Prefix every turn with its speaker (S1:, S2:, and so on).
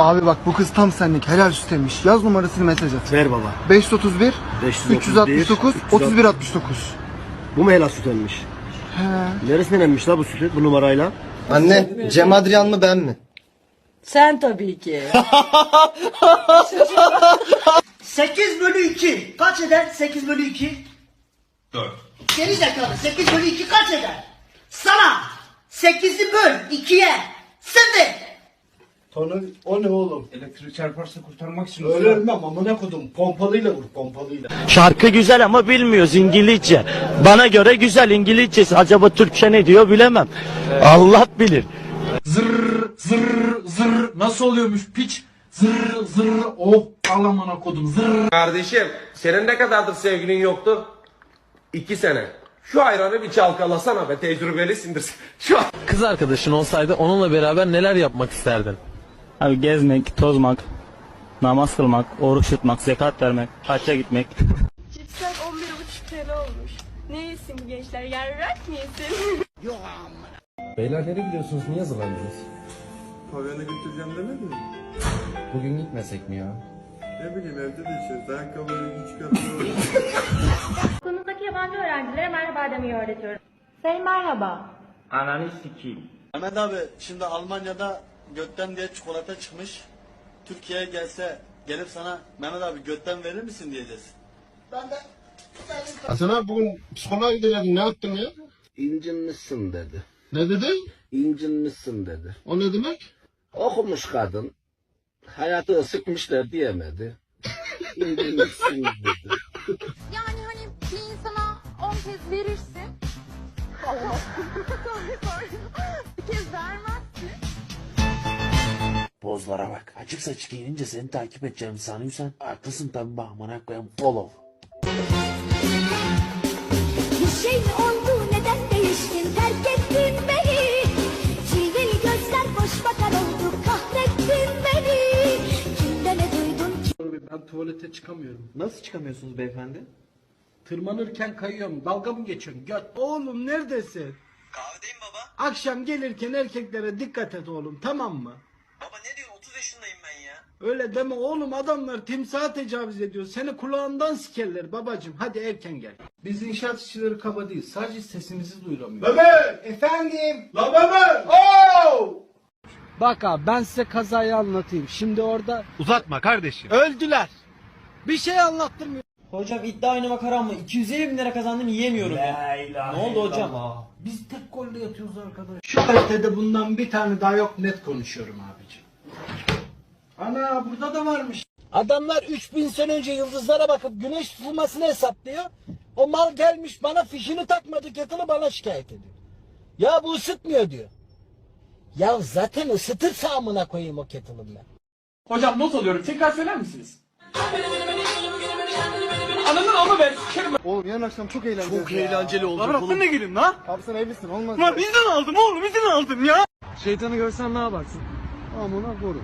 S1: Abi bak bu kız tam senlik helal süt emmiş. Yaz numarasını mesaj at.
S2: Ver baba.
S1: 531
S2: 531,
S1: 369 31 69.
S2: Bu mu helal süt emmiş?
S1: He.
S2: Neresinden emmiş la bu sütü bu numarayla?
S3: Anne, Cem Adrian mı ben mi?
S4: Sen tabii ki.
S5: 8 bölü 2 kaç eder 8 bölü 2? 4. Geri zekalı 8 bölü 2 kaç eder? Sana 8'i böl 2'ye 0.
S6: Tonu o ne oğlum?
S7: Elektrik çarparsa kurtarmak için.
S6: Öyle ölmem amına kodum. Pompalıyla vur pompalıyla.
S8: Şarkı güzel ama bilmiyoruz İngilizce. Bana göre güzel İngilizcesi. Acaba Türkçe ne diyor bilemem. Allah bilir.
S7: Zırr zırr zırr nasıl oluyormuş piç? Zırr zırr oh alamana kodum zırr.
S9: Kardeşim senin ne kadardır sevgilin yoktu? İki sene. Şu ayranı bir çalkalasana be tecrübelisindir. Şu
S10: Kız arkadaşın olsaydı onunla beraber neler yapmak isterdin?
S8: Abi gezmek, tozmak, namaz kılmak, oruç tutmak, zekat vermek, hacca gitmek.
S4: Cipsler 11,5 TL olmuş. Ne yesin bu gençler? Yarrak mı yesin?
S10: Beyler nereye gidiyorsunuz? Niye hazırlandınız?
S11: Pavyona götüreceğim demedin mi?
S10: Bugün gitmesek mi ya?
S11: Ne bileyim evde de içeriz. Ayakkabıları çıkartıyorum.
S4: Konumuzdaki yabancı öğrencilere merhaba demeyi öğretiyorum. Say merhaba.
S8: Ananı sikeyim.
S3: Ahmet abi şimdi Almanya'da götten diye çikolata çıkmış. Türkiye'ye gelse gelip sana Mehmet abi götten verir misin diyeceğiz.
S6: Hasan abi bugün psikoloğa gidecektin ne yaptın ya?
S2: İncinmişsin dedi.
S6: Ne dedin?
S2: İncinmişsin dedi.
S6: O ne demek?
S2: Okumuş kadın. Hayatı sıkmışlar diyemedi. İncinmişsin dedi.
S4: Yani hani bir insana 10 kez verirsin. Allah. bir kez vermezsin.
S10: Pozlara bak. Açık saç giyinince seni takip edeceğim sanıyorsan haklısın tabi bak amına koyayım follow.
S4: Bir şey mi oldu neden değiştin terk ettin beni Çivili gözler boş bakar oldu kahrettin beni Kimde ne duydun
S6: Ben tuvalete çıkamıyorum.
S10: Nasıl çıkamıyorsunuz beyefendi?
S6: Tırmanırken kayıyorum. Dalga mı geçiyorsun? Göt. Oğlum neredesin? Kahvedeyim baba. Akşam gelirken erkeklere dikkat et oğlum tamam mı?
S5: Baba ne diyorsun 30 yaşındayım ben ya.
S6: Öyle deme oğlum adamlar timsaha tecavüz ediyor. Seni kulağından sikerler babacım. Hadi erken gel. Biz inşaat işçileri kaba değil. Sadece sesimizi duyuramıyoruz. Mehmet! Efendim? La Mehmet! Oo! Bak abi ben size kazayı anlatayım. Şimdi orada...
S7: Uzatma kardeşim.
S6: Öldüler. Bir şey anlattırmıyor.
S5: Hocam iddia oynama karan mı? 250 bin lira kazandım yiyemiyorum ya. Ne oldu hocam?
S6: Biz tek golle yatıyoruz arkadaş. Şu kalitede bundan bir tane daha yok net konuşuyorum abicim. Ana burada da varmış. Adamlar 3000 sene önce yıldızlara bakıp güneş tutulmasını hesaplıyor. O mal gelmiş bana fişini takmadı kettle'ı bana şikayet ediyor. Ya bu ısıtmıyor diyor. Ya zaten ısıtırsa amına koyayım o kettle'ın ben.
S7: Hocam not alıyorum tekrar söyler misiniz? Ananın ama ben sikerim.
S1: Oğlum yarın akşam çok eğlenceli. Çok
S10: Eğlenceli oldu.
S7: Lan ne gelin lan?
S1: Abi sen evlisin olmaz.
S7: Lan izin aldım oğlum izin aldım ya.
S10: Şeytanı görsen ne yaparsın?
S1: Amına koru.